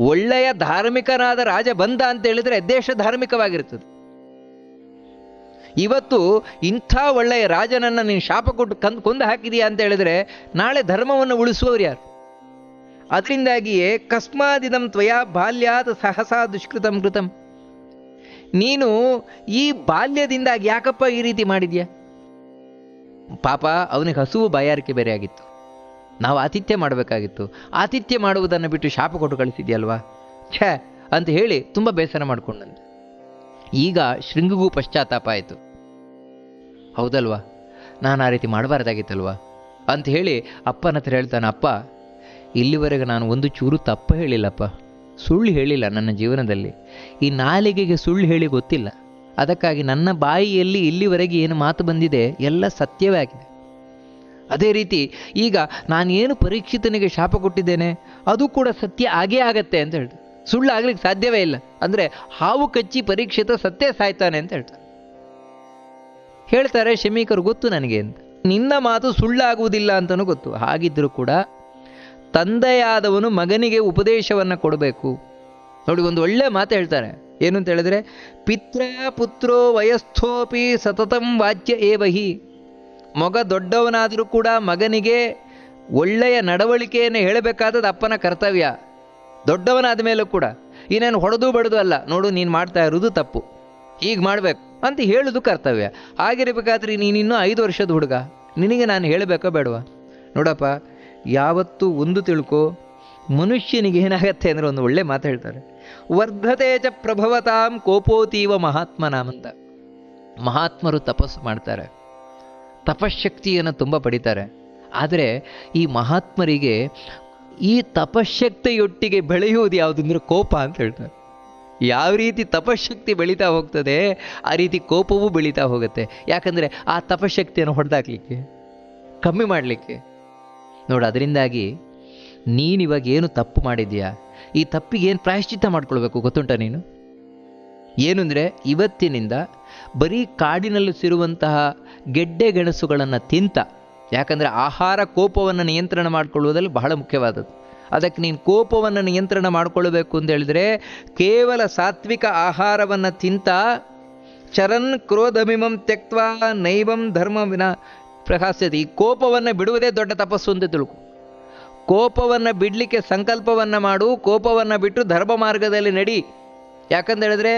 A: ಒಳ್ಳೆಯ ಧಾರ್ಮಿಕನಾದ ರಾಜ ಬಂದ ಅಂತ ಹೇಳಿದ್ರೆ ದೇಶ ಧಾರ್ಮಿಕವಾಗಿರ್ತದೆ. ಇವತ್ತು ಇಂಥ ಒಳ್ಳೆಯ ರಾಜನನ್ನು ನೀನು ಶಾಪ ಕೊಟ್ಟು ಕಂದು, ಕೊಂದು ಹಾಕಿದೀಯಾ ಅಂತ ಹೇಳಿದ್ರೆ ನಾಳೆ ಧರ್ಮವನ್ನು ಉಳಿಸುವವರು ಯಾರು? ಅದರಿಂದಾಗಿಯೇ ಕಸ್ಮಾದಿದಂ ತ್ವಯಾ ಬಾಲ್ಯಾದ ಸಹಸಾ ದುಷ್ಕೃತಂ ಕೃತಂ. ನೀನು ಈ ಬಾಲ್ಯದಿಂದಾಗಿ ಯಾಕಪ್ಪ ಈ ರೀತಿ ಮಾಡಿದ್ಯಾ? ಪಾಪ, ಅವನಿಗೆ ಹಸುವು ಬಾಯಾರಿಕೆ ಬೇರೆ ಆಗಿತ್ತು. ನಾವು ಆತಿಥ್ಯ ಮಾಡಬೇಕಾಗಿತ್ತು. ಆತಿಥ್ಯ ಮಾಡುವುದನ್ನು ಬಿಟ್ಟು ಶಾಪ ಕೊಟ್ಟು ಕಳಿಸಿದ್ಯಲ್ವಾ? ಛೇ, ಅಂತ ಹೇಳಿ ತುಂಬ ಬೇಸರ ಮಾಡಿಕೊಂಡಂತೆ. ಈಗ ಶೃಂಗಿಗೂ ಪಶ್ಚಾತ್ತಾಪ ಆಯಿತು. ಹೌದಲ್ವಾ? ನಾನು ಆ ರೀತಿ ಮಾಡಬಾರ್ದಾಗಿತ್ತಲ್ವಾ? ಅಂತ ಹೇಳಿ ಅಪ್ಪನ ಹತ್ರ ಹೇಳ್ತಾನೆ, ಅಪ್ಪ ಇಲ್ಲಿವರೆಗೆ ನಾನು ಒಂದು ಚೂರು ತಪ್ಪ ಹೇಳಿಲ್ಲಪ್ಪ. ಸುಳ್ಳು ಹೇಳಿಲ್ಲ ನನ್ನ ಜೀವನದಲ್ಲಿ. ಈ ನಾಲಿಗೆಗೆ ಸುಳ್ಳು ಹೇಳಿ ಗೊತ್ತಿಲ್ಲ. ಅದಕ್ಕಾಗಿ ನನ್ನ ಬಾಯಿಯಲ್ಲಿ ಇಲ್ಲಿವರೆಗೆ ಏನು ಮಾತು ಬಂದಿದೆ ಎಲ್ಲ ಸತ್ಯವೇ ಆಗಿದೆ. ಅದೇ ರೀತಿ ಈಗ ನಾನೇನು ಪರೀಕ್ಷಿತನಿಗೆ ಶಾಪ ಕೊಟ್ಟಿದ್ದೇನೆ, ಅದು ಕೂಡ ಸತ್ಯ ಆಗೇ ಆಗತ್ತೆ ಅಂತ ಹೇಳ್ತಾರೆ ಸುಳ್ಳು ಆಗ್ಲಿಕ್ಕೆ ಸಾಧ್ಯವೇ ಇಲ್ಲ. ಅಂದರೆ ಹಾವು ಕಚ್ಚಿ ಪರೀಕ್ಷಿತ ಸತ್ಯ ಸಾಯ್ತಾನೆ ಅಂತ ಹೇಳ್ತಾರೆ ಹೇಳ್ತಾರೆ ಶಮೀಕರು, ಗೊತ್ತು ನನಗೆ ಅಂತ. ನಿನ್ನ ಮಾತು ಸುಳ್ಳಾಗುವುದಿಲ್ಲ ಅಂತಲೂ ಗೊತ್ತು. ಹಾಗಿದ್ದರೂ ಕೂಡ ತಂದೆಯಾದವನು ಮಗನಿಗೆ ಉಪದೇಶವನ್ನು ಕೊಡಬೇಕು. ನೋಡಿ, ಒಂದು ಒಳ್ಳೆ ಮಾತು ಹೇಳ್ತಾರೆ. ಏನು ಅಂತ ಹೇಳಿದ್ರೆ, ಪಿತ್ರ ಪುತ್ರೋ ವಯಸ್ಥೋಪಿ ಸತತಂ ವಾಚ್ಯ ಏವಹಿ. ಮಗ ದೊಡ್ಡವನಾದರೂ ಕೂಡ ಮಗನಿಗೆ ಒಳ್ಳೆಯ ನಡವಳಿಕೆಯನ್ನು ಹೇಳಬೇಕಾದದ್ದು ಅಪ್ಪನ ಕರ್ತವ್ಯ. ದೊಡ್ಡವನಾದ ಮೇಲೂ ಕೂಡ. ಇನ್ನೇನು ಹೊಡೆದು ಬಡದು ಅಲ್ಲ. ನೋಡು, ನೀನು ಮಾಡ್ತಾ ಇರೋದು ತಪ್ಪು. ಈಗ ಮಾಡಬೇಕು ಅಂತ ಹೇಳೋದು ಕರ್ತವ್ಯ. ಆಗಿರಬೇಕಾದ್ರೆ ನೀನಿನ್ನೂ ಐದು ವರ್ಷದ ಹುಡುಗ. ನಿನಗೆ ನಾನು ಹೇಳಬೇಕೋ ಬೇಡವಾ? ನೋಡಪ್ಪ ಯಾವತ್ತೂ ಒಂದು ತಿಳ್ಕೊ, ಮನುಷ್ಯನಿಗೆ ಏನಾಗತ್ತೆ ಅಂದರೆ ಒಂದು ಒಳ್ಳೆ ಮಾತು ಹೇಳ್ತಾರೆ. ವರ್ಧತೆ ಚ ಪ್ರಭವತಾಂ ಕೋಪೋತೀವ ಮಹಾತ್ಮನಾಮಂತ ಮಹಾತ್ಮರು ತಪಸ್ಸು ಮಾಡ್ತಾರೆ. ತಪಶಕ್ತಿಯನ್ನು ತುಂಬ ಪಡಿತಾರೆ. ಆದರೆ ಈ ಮಹಾತ್ಮರಿಗೆ ಈ ತಪಶಕ್ತಿಯೊಟ್ಟಿಗೆ ಬೆಳೆಯುವುದು ಯಾವುದಂದ್ರೆ ಕೋಪ ಅಂತ ಹೇಳ್ತಾರೆ. ಯಾವ ರೀತಿ ತಪಶಕ್ತಿ ಬೆಳೀತಾ ಹೋಗ್ತದೆ, ಆ ರೀತಿ ಕೋಪವೂ ಬೆಳೀತಾ ಹೋಗುತ್ತೆ. ಯಾಕಂದರೆ ಆ ತಪಶಕ್ತಿಯನ್ನು ಹೊಡೆದಾಕ್ಲಿಕ್ಕೆ, ಕಮ್ಮಿ ಮಾಡಲಿಕ್ಕೆ. ನೋಡು, ಅದರಿಂದಾಗಿ ನೀನಿವಾಗ ಏನು ತಪ್ಪು ಮಾಡಿದ್ಯಾ ಈ ತಪ್ಪಿಗೆ ಏನು ಪ್ರಾಯಶ್ಚಿತ್ತ ಮಾಡ್ಕೊಳ್ಬೇಕು ಗೊತ್ತುಂಟ ನೀನು? ಏನು ಅಂದರೆ ಇವತ್ತಿನಿಂದ ಬರೀ ಕಾಡಿನಲ್ಲಿ ಸಿರುವಂತಹ ಗೆಡ್ಡೆ ಗೆಣಸುಗಳನ್ನು ತಿಂತ, ಯಾಕಂದರೆ ಆಹಾರ ಕೋಪವನ್ನು ನಿಯಂತ್ರಣ ಮಾಡಿಕೊಳ್ಳುವುದಲ್ಲಿ ಬಹಳ ಮುಖ್ಯವಾದದ್ದು. ಅದಕ್ಕೆ ನೀನು ಕೋಪವನ್ನು ನಿಯಂತ್ರಣ ಮಾಡಿಕೊಳ್ಳಬೇಕು ಅಂತ ಹೇಳಿದರೆ ಕೇವಲ ಸಾತ್ವಿಕ ಆಹಾರವನ್ನು ತಿಂತ ಚರನ್ ಕ್ರೋಧಮಿಮಂ ತ್ಯಕ್ವಾ ನೈವಂ ಧರ್ಮ ವಿನ ಪ್ರಕಾಶತೆ ಈ ಕೋಪವನ್ನು ಬಿಡುವುದೇ ದೊಡ್ಡ ತಪಸ್ಸು ಅಂತ ತಿಳ್ಕು ಕೋಪವನ್ನು ಬಿಡಲಿಕ್ಕೆ ಸಂಕಲ್ಪವನ್ನು ಮಾಡು, ಕೋಪವನ್ನು ಬಿಟ್ಟು ಧರ್ಮ ಮಾರ್ಗದಲ್ಲಿ ನಡಿ. ಯಾಕಂತ ಹೇಳಿದ್ರೆ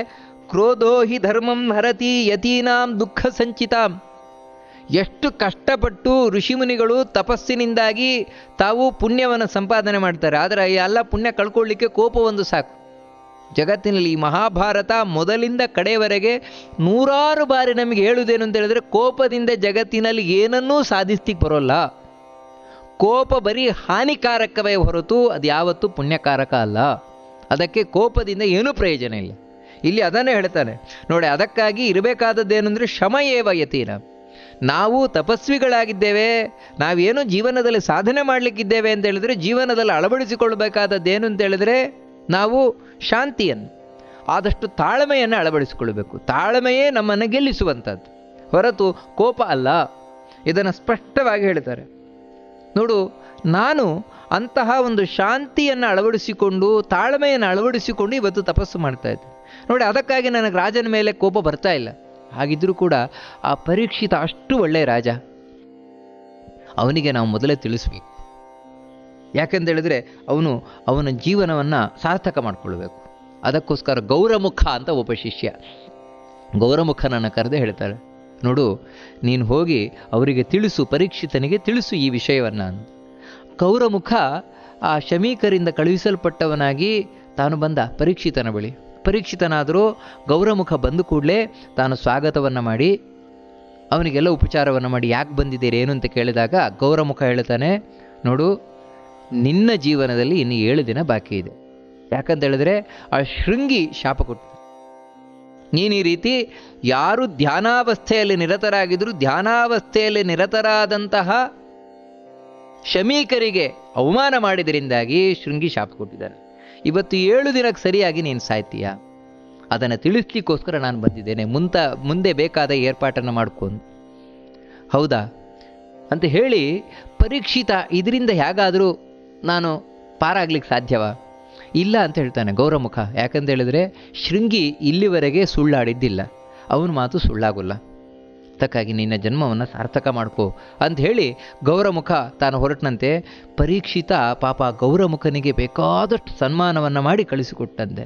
A: ಕ್ರೋಧೋ ಹಿ ಧರ್ಮಂ ಹರತಿ ಯತೀನಾಂ ದುಃಖ ಸಂಚಿತಾಂ. ಎಷ್ಟು ಕಷ್ಟಪಟ್ಟು ಋಷಿಮುನಿಗಳು ತಪಸ್ಸಿನಿಂದಾಗಿ ತಾವು ಪುಣ್ಯವನ್ನು ಸಂಪಾದನೆ ಮಾಡ್ತಾರೆ. ಆದರೆ ಎಲ್ಲ ಪುಣ್ಯ ಕಳ್ಕೊಳ್ಳಿಕ್ಕೆ ಕೋಪ ಒಂದು ಸಾಕು. ಜಗತ್ತಿನಲ್ಲಿ ಈ ಮಹಾಭಾರತ ಮೊದಲಿಂದ ಕಡೆಯವರೆಗೆ ನೂರಾರು ಬಾರಿ ನಮಗೆ ಹೇಳುವುದೇನು ಅಂತ ಹೇಳಿದ್ರೆ ಕೋಪದಿಂದ ಜಗತ್ತಿನಲ್ಲಿ ಏನನ್ನೂ ಸಾಧಿಸ್ಲಿಕ್ಕೆ ಬರೋಲ್ಲ. ಕೋಪ ಬರೀ ಹಾನಿಕಾರಕವೇ ಹೊರತು ಅದು ಯಾವತ್ತೂ ಪುಣ್ಯಕಾರಕ ಅಲ್ಲ. ಅದಕ್ಕೆ ಕೋಪದಿಂದ ಏನೂ ಪ್ರಯೋಜನ ಇಲ್ಲ. ಇಲ್ಲಿ ಅದನ್ನೇ ಹೇಳ್ತಾನೆ. ನೋಡಿ, ಅದಕ್ಕಾಗಿ ಇರಬೇಕಾದದ್ದೇನೆಂದರೆ ಶಮ ಏವ ಯತೀನ. ನಾವು ತಪಸ್ವಿಗಳಾಗಿದ್ದೇವೆ, ನಾವೇನು ಜೀವನದಲ್ಲಿ ಸಾಧನೆ ಮಾಡಲಿಕ್ಕಿದ್ದೇವೆ ಅಂತ ಹೇಳಿದ್ರೆ ಜೀವನದಲ್ಲಿ ಅಳವಡಿಸಿಕೊಳ್ಬೇಕಾದದ್ದೇನು ಅಂತ ಹೇಳಿದ್ರೆ ನಾವು ಶಾಂತಿಯನ್ನು, ಆದಷ್ಟು ತಾಳ್ಮೆಯನ್ನು ಅಳವಡಿಸಿಕೊಳ್ಳಬೇಕು ತಾಳ್ಮೆಯೇ ನಮ್ಮನ್ನು ಗೆಲ್ಲಿಸುವಂಥದ್ದು. ಹೊರತು ಕೋಪ ಅಲ್ಲ. ಇದನ್ನು ಸ್ಪಷ್ಟವಾಗಿ ಹೇಳ್ತಾರೆ ನೋಡು, ನಾನು ಅಂತಹ ಒಂದು ಶಾಂತಿಯನ್ನು ಅಳವಡಿಸಿಕೊಂಡು, ತಾಳ್ಮೆಯನ್ನು ಅಳವಡಿಸಿಕೊಂಡು ಇವತ್ತು ತಪಸ್ಸು ಮಾಡ್ತಾ ಇದ್ದೆ. ನೋಡಿ, ಅದಕ್ಕಾಗಿ ನನಗೆ ರಾಜನ ಮೇಲೆ ಕೋಪ ಬರ್ತಾ ಇಲ್ಲ. ಹಾಗಿದ್ದರೂ ಕೂಡ ಆ ಪರೀಕ್ಷಿತ ಅಷ್ಟು ಒಳ್ಳೆಯ ರಾಜ. ಅವನಿಗೆ ನಾವು ಮೊದಲೇ ತಿಳಿಸ್ಬೇಕು. ಯಾಕೆಂದೇಳಿದ್ರೆ ಅವನು ಅವನ ಜೀವನವನ್ನು ಸಾರ್ಥಕ ಮಾಡಿಕೊಳ್ಬೇಕು. ಅದಕ್ಕೋಸ್ಕರ ಗೌರಮುಖ ಅಂತ ಒಬ್ಬ ಶಿಷ್ಯ. ಗೌರಮುಖನನ್ನು ಕರೆದೇ ಹೇಳ್ತಾರೆ, ನೋಡು, ನೀನು ಹೋಗಿ ಅವರಿಗೆ ತಿಳಿಸು, ಪರೀಕ್ಷಿತನಿಗೆ ತಿಳಿಸು ಈ ವಿಷಯವನ್ನು ಗೌರಮುಖ ಆ ಶಮೀಕರಿಂದ ಕಳುಹಿಸಲ್ಪಟ್ಟವನಾಗಿ ತಾನು ಬಂದ ಪರೀಕ್ಷಿತನ ಬಳಿ. ಪರೀಕ್ಷಿತನಾದರೂ ಗೌರಮುಖ ಬಂದು ಕೂಡಲೇ ತಾನು ಸ್ವಾಗತವನ್ನು ಮಾಡಿ, ಅವನಿಗೆಲ್ಲ ಉಪಚಾರವನ್ನು ಮಾಡಿ, ಯಾಕೆ ಬಂದಿದ್ದೀರಿ ಏನು ಅಂತ ಕೇಳಿದಾಗ ಗೌರಮುಖ ಹೇಳ್ತಾನೆ, ನೋಡು ನಿನ್ನ ಜೀವನದಲ್ಲಿ ಇನ್ನು ಏಳು ದಿನ ಬಾಕಿ ಇದೆ. ಯಾಕಂತ ಹೇಳಿದ್ರೆ ಆ ಶೃಂಗಿ ಶಾಪ ಕೊಟ್ಟು ನೀನು ಈ ರೀತಿ ಯಾರು ಧ್ಯಾನಾವಸ್ಥೆಯಲ್ಲಿ ನಿರತರಾಗಿದ್ದರೂ ಧ್ಯಾನಾವಸ್ಥೆಯಲ್ಲಿ ನಿರತರಾದಂತಹ ಶಮೀಕರಿಗೆ ಅವಮಾನ ಮಾಡಿದರಿಂದಾಗಿ ಶೃಂಗಿ ಶಾಪ ಕೊಟ್ಟಿದ್ದಾನೆ. ಇವತ್ತು ಏಳು ದಿನಕ್ಕೆ ಸರಿಯಾಗಿ ನೀನು ಸಾಯ್ತೀಯ? ಅದನ್ನು ತಿಳಿಸ್ಲಿಕ್ಕೋಸ್ಕರ ನಾನು ಬಂದಿದ್ದೇನೆ. ಮುಂತ, ಮುಂದೆ ಬೇಕಾದ ಏರ್ಪಾಟನ್ನು ಮಾಡ್ಕೊಂಡು ಹೌದಾ? ಅಂತ ಹೇಳಿ ಪರೀಕ್ಷಿತ, ಇದರಿಂದ ಹೇಗಾದರೂ ನಾನು ಪಾರಾಗ್ಲಿಕ್ಕೆ ಸಾಧ್ಯವ? ಇಲ್ಲ ಅಂತ ಹೇಳ್ತಾನೆ ಗೌರಮುಖ. ಯಾಕಂತ ಹೇಳಿದ್ರೆ, ಶೃಂಗಿ ಇಲ್ಲಿವರೆಗೆ ಸುಳ್ಳಾಡಿದ್ದಿಲ್ಲ. ಅವನ ಮಾತು ಸುಳ್ಳಾಗಲ್ಲ. ಅದಕ್ಕಾಗಿ ನಿನ್ನ ಜನ್ಮವನ್ನು ಸಾರ್ಥಕ ಮಾಡ್ಕೋ ಅಂತ ಹೇಳಿ ಗೌರಮುಖ ತಾನು ಹೊರಟನಂತೆ ಪರೀಕ್ಷಿತ ಪಾಪ ಗೌರಮುಖನಿಗೆ ಬೇಕಾದಷ್ಟು ಸನ್ಮಾನವನ್ನು ಮಾಡಿ ಕಳಿಸಿಕೊಟ್ಟಂತೆ.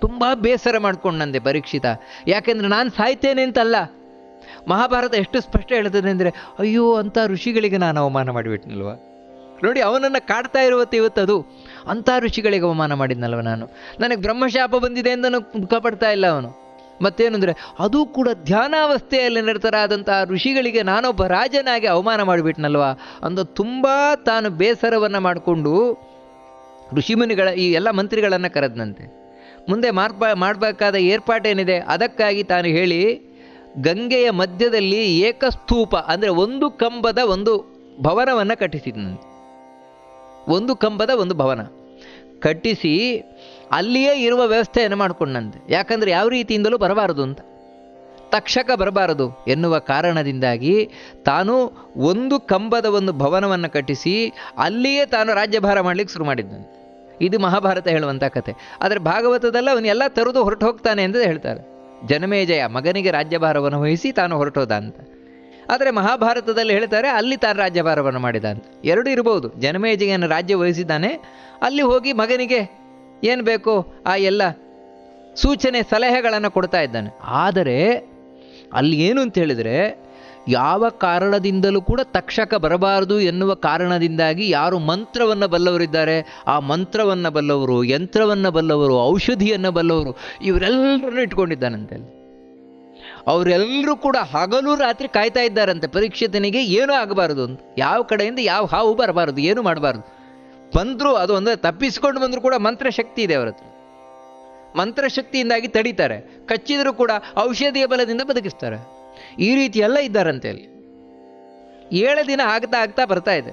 A: ತುಂಬ ಬೇಸರ ಮಾಡ್ಕೊಂಡಂತೆ ಪರೀಕ್ಷಿತ. ಯಾಕೆಂದರೆ ನಾನು ಸಾಯ್ತೇನೆ ಅಂತಲ್ಲ. ಮಹಾಭಾರತ ಎಷ್ಟು ಸ್ಪಷ್ಟ ಹೇಳ್ತದೆ ಅಂದರೆ, ಅಯ್ಯೋ ಅಂತ ಋಷಿಗಳಿಗೆ ನಾನು ಅವಮಾನ ಮಾಡಿಬಿಟ್ನಲ್ವ? ನೋಡಿ, ಅವನನ್ನು ಕಾಡ್ತಾ ಇರುವತ್ತು ಇವತ್ತದು. ಅಂಥ ಋಷಿಗಳಿಗೆ ಅವಮಾನ ಮಾಡಿದ್ನಲ್ವ ನಾನು. ನನಗೆ ಬ್ರಹ್ಮಶಾಪ ಬಂದಿದೆ ಅಂತ ದುಃಖಪಡ್ತಾ ಇಲ್ಲ ಅವನು. ಮತ್ತೇನೆಂದರೆ ಅದು ಕೂಡ ಧ್ಯಾನಾವಸ್ಥೆಯಲ್ಲಿ ನಿರತರಾದಂತಹ ಋಷಿಗಳಿಗೆ ನಾನೊಬ್ಬ ರಾಜನಾಗಿ ಅವಮಾನ ಮಾಡಿಬಿಟ್ನಲ್ವ? ಅಂದು ತುಂಬ ತಾನು ಬೇಸರವನ್ನು ಮಾಡಿಕೊಂಡು ಋಷಿಮುನಿಗಳ ಈ ಎಲ್ಲ ಮಂತ್ರಿಗಳನ್ನು ಕರೆದನಂತೆ. ಮುಂದೆ ಮಾರ್ಪ, ಮಾಡಬೇಕಾದ ಏರ್ಪಾಟೇನಿದೆ, ಅದಕ್ಕಾಗಿ ತಾನು ಹೇಳಿ, ಗಂಗೆಯ ಮಧ್ಯದಲ್ಲಿ ಏಕಸ್ತೂಪ, ಅಂದರೆ ಒಂದು ಕಂಬದ ಒಂದು ಭವನವನ್ನು ಕಟ್ಟಿಸಿದ್ನಂತೆ. ಒಂದು ಕಂಬದ ಒಂದು ಭವನ. ಕಟ್ಟಿಸಿ ಅಲ್ಲಿಯೇ ಇರುವ ವ್ಯವಸ್ಥೆಯನ್ನು ಮಾಡಿಕೊಂಡಂತೆ. ಯಾಕಂದರೆ ಯಾವ ರೀತಿಯಿಂದಲೂ ಬರಬಾರದು ಅಂತ. ತಕ್ಷಕ ಬರಬಾರದು ಎನ್ನುವ ಕಾರಣದಿಂದಾಗಿ ತಾನು ಒಂದು ಕಂಬದ ಒಂದು ಭವನವನ್ನು ಕಟ್ಟಿಸಿ ಅಲ್ಲಿಯೇ ತಾನು ರಾಜ್ಯಭಾರ ಮಾಡಲಿಕ್ಕೆ ಶುರು ಮಾಡಿದ್ದಂತೆ ಇದು ಮಹಾಭಾರತ ಹೇಳುವಂಥ ಕತೆ. ಆದರೆ ಭಾಗವತದಲ್ಲಿ ಎಲ್ಲ ತರುದು ಹೊರಟು ಹೋಗ್ತಾನೆ ಅಂತ ಹೇಳ್ತಾರೆ. ಜನಮೇಜಯ ಮಗನಿಗೆ ರಾಜ್ಯಭಾರವನ್ನು ವಹಿಸಿ ತಾನು ಹೊರಟೋದ ಅಂತ. ಆದರೆ ಮಹಾಭಾರತದಲ್ಲಿ ಹೇಳ್ತಾರೆ ಅಲ್ಲಿ ತಾನು ರಾಜ್ಯಭಾರವನ್ನು ಮಾಡಿದ ಎರಡು ಇರಬಹುದು ಜನಮೇಜಯನ ರಾಜ್ಯ ವಹಿಸಿದ್ದಾನೆ. ಅಲ್ಲಿ ಹೋಗಿ ಮಗನಿಗೆ ಏನು ಬೇಕೋ? ಆ ಎಲ್ಲ ಸೂಚನೆ, ಸಲಹೆಗಳನ್ನು ಕೊಡ್ತಾ ಇದ್ದಾನೆ. ಆದರೆ ಅಲ್ಲಿ ಏನು ಅಂತ ಹೇಳಿದರೆ ಯಾವ ಕಾರಣದಿಂದಲೂ ಕೂಡ ತಕ್ಷಕ ಬರಬಾರದು ಎನ್ನುವ ಕಾರಣದಿಂದಾಗಿ ಯಾರು ಮಂತ್ರವನ್ನು ಬಲ್ಲವರಿದ್ದಾರೆ? ಆ ಮಂತ್ರವನ್ನು ಬಲ್ಲವರು, ಯಂತ್ರವನ್ನು ಬಲ್ಲವರು, ಔಷಧಿಯನ್ನು ಬಲ್ಲವರು, ಇವರೆಲ್ಲರನ್ನು ಇಟ್ಕೊಂಡಿದ್ದಾನಂತೆ ಅವರೆಲ್ಲರೂ ಕೂಡ ಹಗಲು ರಾತ್ರಿ ಕಾಯ್ತಾ ಇದ್ದಾರಂತೆ. ಪರೀಕ್ಷಿತನಿಗೆ ಏನೂ ಆಗಬಾರದು ಅಂತ. ಯಾವ ಕಡೆಯಿಂದ ಯಾವ ಹಾವು ಬರಬಾರದು, ಏನು ಮಾಡಬಾರ್ದು. ಬಂದರೂ ಅದು ಅಂದರೆ ತಪ್ಪಿಸ್ಕೊಂಡು ಬಂದರೂ ಕೂಡ ಮಂತ್ರಶಕ್ತಿ ಇದೆ ಅವರ ಹತ್ರ. ಮಂತ್ರಶಕ್ತಿಯಿಂದಾಗಿ ತಡೀತಾರೆ. ಕಚ್ಚಿದರೂ ಕೂಡ ಔಷಧಿಯ ಬಲದಿಂದ ಬದುಕಿಸ್ತಾರೆ. ಈ ರೀತಿ ಎಲ್ಲ ಇದ್ದಾರಂತೆ ಅಲ್ಲಿ. ಏಳು ದಿನ ಆಗ್ತಾ ಆಗ್ತಾ ಬರ್ತಾ ಇದೆ.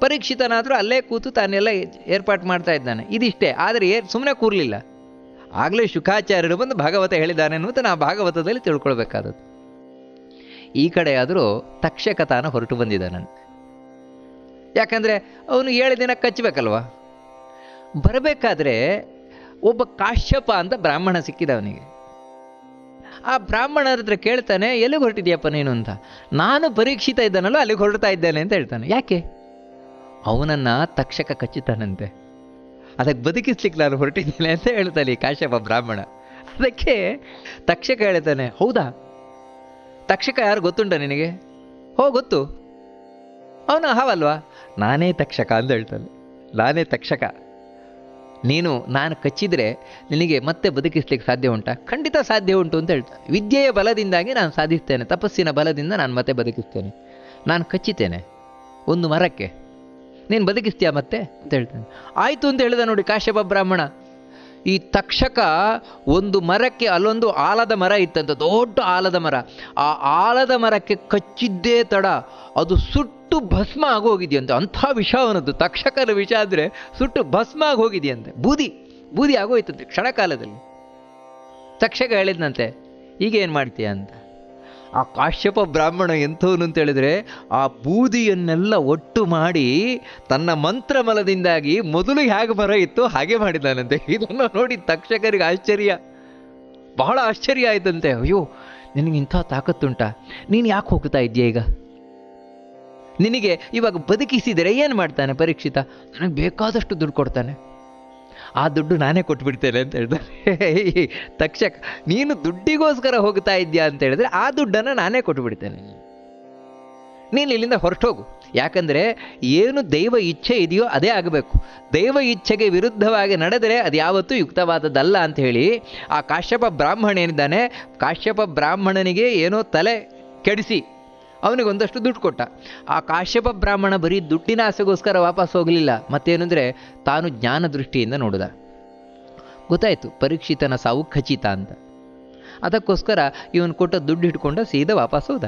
A: ಪರೀಕ್ಷಿತನಾದರೂ ಅಲ್ಲೇ ಕೂತು ತಾನೆಲ್ಲ ಏರ್ಪಾಟ್ ಮಾಡ್ತಾ ಇದ್ದಾನೆ. ಇದಿಷ್ಟೇ. ಆದರೆ ಏ ಸುಮ್ಮನೆ ಕೂರಲಿಲ್ಲ. ಆಗಲೇ ಶುಕಾಚಾರ್ಯರು ಬಂದು ಭಾಗವತ ಹೇಳಿದ್ದಾನೆ ಅನ್ನುವಂತ ನಾವು ಭಾಗವತದಲ್ಲಿ ತಿಳ್ಕೊಳ್ಬೇಕಾದದ್ದು. ಈ ಕಡೆ ಆದರೂ ತಕ್ಷಕ ತಾನು ಹೊರಟು ಬಂದಿದ್ದಾನೆ. ಯಾಕಂದರೆ ಅವನು ಏಳು ದಿನ ಕಚ್ಚಬೇಕಲ್ವ? ಬರಬೇಕಾದ್ರೆ ಒಬ್ಬ ಕಾಶ್ಯಪ ಅಂತ ಬ್ರಾಹ್ಮಣ ಸಿಕ್ಕಿದ ಅವನಿಗೆ. ಆ ಬ್ರಾಹ್ಮಣರ ಹತ್ರ ಕೇಳ್ತಾನೆ, ಎಲ್ಲಿಗೆ ಹೊರಟಿದ್ಯಪ್ಪ ನೀನು ಅಂತ? ನಾನು ಪರೀಕ್ಷಿತ ಇದ್ದಾನಲ್ಲ, ಅಲ್ಲಿಗೆ ಹೊರಡ್ತಾ ಇದ್ದೇನೆ ಅಂತ ಹೇಳ್ತಾನೆ. ಯಾಕೆ? ಅವನನ್ನು ತಕ್ಷಕ ಕಚ್ಚುತ್ತಾನಂತೆ. ಅದಕ್ಕೆ ಬದುಕಿಸ್ಲಿಕ್ಕೆ ನಾನು ಹೊರಟಿದ್ದೇನೆ ಅಂತ ಹೇಳ್ತಾನೆ ಈ ಕಾಶ್ಯಪ ಬ್ರಾಹ್ಮಣ. ಅದಕ್ಕೆ ತಕ್ಷಕ ಹೇಳ್ತಾನೆ, ಹೌದಾ? ತಕ್ಷಕ ಯಾರು ಗೊತ್ತುಂಟ ನಿನಗೆ? ಹೋ, ಗೊತ್ತು. ಅವನು ಹಾವಲ್ವಾ ನಾನೇ ತಕ್ಷಕ ಅಂತ ಹೇಳ್ತಾನೆ. ನಾನೇ ತಕ್ಷಕ. ನೀನು, ನಾನು ಕಚ್ಚಿದರೆ ನಿನಗೆ ಮತ್ತೆ ಬದುಕಿಸ್ಲಿಕ್ಕೆ ಸಾಧ್ಯ ಉಂಟಾ? ಖಂಡಿತ ಸಾಧ್ಯ ಉಂಟು ಅಂತ ಹೇಳ್ತಾನೆ. ವಿದ್ಯೆಯ ಬಲದಿಂದಾಗಿ ನಾನು ಸಾಧಿಸ್ತೇನೆ. ತಪಸ್ಸಿನ ಬಲದಿಂದ ನಾನು ಮತ್ತೆ ಬದುಕಿಸ್ತೇನೆ. ನಾನು ಕಚ್ಚಿತೇನೆ. ಒಂದು ಮರಕ್ಕೆ. ನೀನು ಬದುಕಿಸ್ತೀಯಾ ಮತ್ತೆ ಅಂತ ಹೇಳ್ತಾನೆ. ಆಯಿತು ಅಂತ ಹೇಳಿದ ನೋಡಿ ಕಾಶ್ಯಪ ಬ್ರಾಹ್ಮಣ, ಈ ತಕ್ಷಕ ಒಂದು ಮರಕ್ಕೆ ಅಲ್ಲೊಂದು ಆಲದ ಮರ ಇತ್ತಂತ, ದೊಡ್ಡ ಆಲದ ಮರ. ಆ ಆಲದ ಮರಕ್ಕೆ ಕಚ್ಚಿದ್ದೇ ತಡ, ಅದು ಸುಟ್ಟು ಭಸ್ಮ ಆಗೋಗಿದೆಯಂತೆ. ಅಂಥ ವಿಷ ಅವನದ್ದು. ತಕ್ಷಕನ ವಿಷ ಆದರೆ ಸುಟ್ಟು ಭಸ್ಮ ಆಗೋಗಿದೆಯಂತೆ. ಬೂದಿ ಬೂದಿ ಆಗೋಯ್ತಂತೆ ಕ್ಷಣಕಾಲದಲ್ಲಿ. ತಕ್ಷಕ ಹೇಳಿದ್ನಂತೆ, ಈಗ ಏನು ಮಾಡ್ತೀಯ ಅಂತ. ಆ ಕಾಶ್ಯಪ ಬ್ರಾಹ್ಮಣ ಎಂಥವನು ಅಂತ ಹೇಳಿದ್ರೆ ಆ ಬೂದಿಯನ್ನೆಲ್ಲ ಒಟ್ಟು ಮಾಡಿ ತನ್ನ ಮಂತ್ರಮಲದಿಂದಾಗಿ ಮೊದಲು ಹೇಗೆ ಬರ ಇತ್ತು ಹಾಗೆ ಮಾಡಿದ್ದಾನಂತೆ. ಇದನ್ನು ನೋಡಿ ತಕ್ಷಕರಿಗೆ ಆಶ್ಚರ್ಯ. ಬಹಳ ಆಶ್ಚರ್ಯ ಆಯ್ತಂತೆ. ಅಯ್ಯೋ, ನಿನಗೆ ಇಂಥ ತಾಕತ್ತುಂಟ ನೀನು ಯಾಕೆ ಹೋಗ್ತಾ ಇದೆಯಾ ಈಗ? ನಿನಗೆ ಇವಾಗ ಬದುಕಿಸಿದರೆ ಏನು ಮಾಡ್ತಾನೆ ಪರೀಕ್ಷಿತ? ನನಗೆ ಬೇಕಾದಷ್ಟು ದುಡ್ಡು ಕೊಡ್ತಾನೆ. ಆ ದುಡ್ಡು ನಾನೇ ಕೊಟ್ಬಿಡ್ತೇನೆ ಅಂತ ಹೇಳ್ತಾರೆ ತಕ್ಷಕ, ನೀನು ದುಡ್ಡಿಗೋಸ್ಕರ ಹೋಗ್ತಾ ಇದ್ಯಾ ಅಂತ ಹೇಳಿದ್ರೆ ಆ ದುಡ್ಡನ್ನು ನಾನೇ ಕೊಟ್ಬಿಡ್ತೇನೆ. ನೀನು ಇಲ್ಲಿಂದ ಹೊರಟೋಗು ಯಾಕಂದರೆ ಏನು ದೈವ ಇಚ್ಛೆ ಇದೆಯೋ ಅದೇ ಆಗಬೇಕು. ದೈವ ಇಚ್ಛೆಗೆ ವಿರುದ್ಧವಾಗಿ ನಡೆದರೆ ಅದು ಯಾವತ್ತೂ ಯುಕ್ತವಾದದ್ದಲ್ಲ ಅಂತ ಹೇಳಿ ಆ ಕಾಶ್ಯಪ ಬ್ರಾಹ್ಮಣ ಏನಿದ್ದಾನೆ, ಕಾಶ್ಯಪ ಬ್ರಾಹ್ಮಣನಿಗೆ ಏನೋ ತಲೆ ಕೆಡಿಸಿ ಅವನಿಗೆ ಒಂದಷ್ಟು ದುಡ್ಡು ಕೊಟ್ಟ. ಆ ಕಾಶ್ಯಪ ಬ್ರಾಹ್ಮಣ ಬರೀ ದುಡ್ಡಿನ ಆಸೆಗೋಸ್ಕರ ವಾಪಸ್ ಹೋಗಲಿಲ್ಲ. ಮತ್ತೇನೆಂದರೆ ತಾನು ಜ್ಞಾನ ದೃಷ್ಟಿಯಿಂದ ನೋಡಿದ. ಗೊತ್ತಾಯಿತು, ಪರೀಕ್ಷಿತನ ಸಾವು ಖಚಿತ ಅಂತ. ಅದಕ್ಕೋಸ್ಕರ ಇವನು ಕೊಟ್ಟ ದುಡ್ಡು ಹಿಡ್ಕೊಂಡ ಸೀದಾ ವಾಪಸ್ ಹೋದ.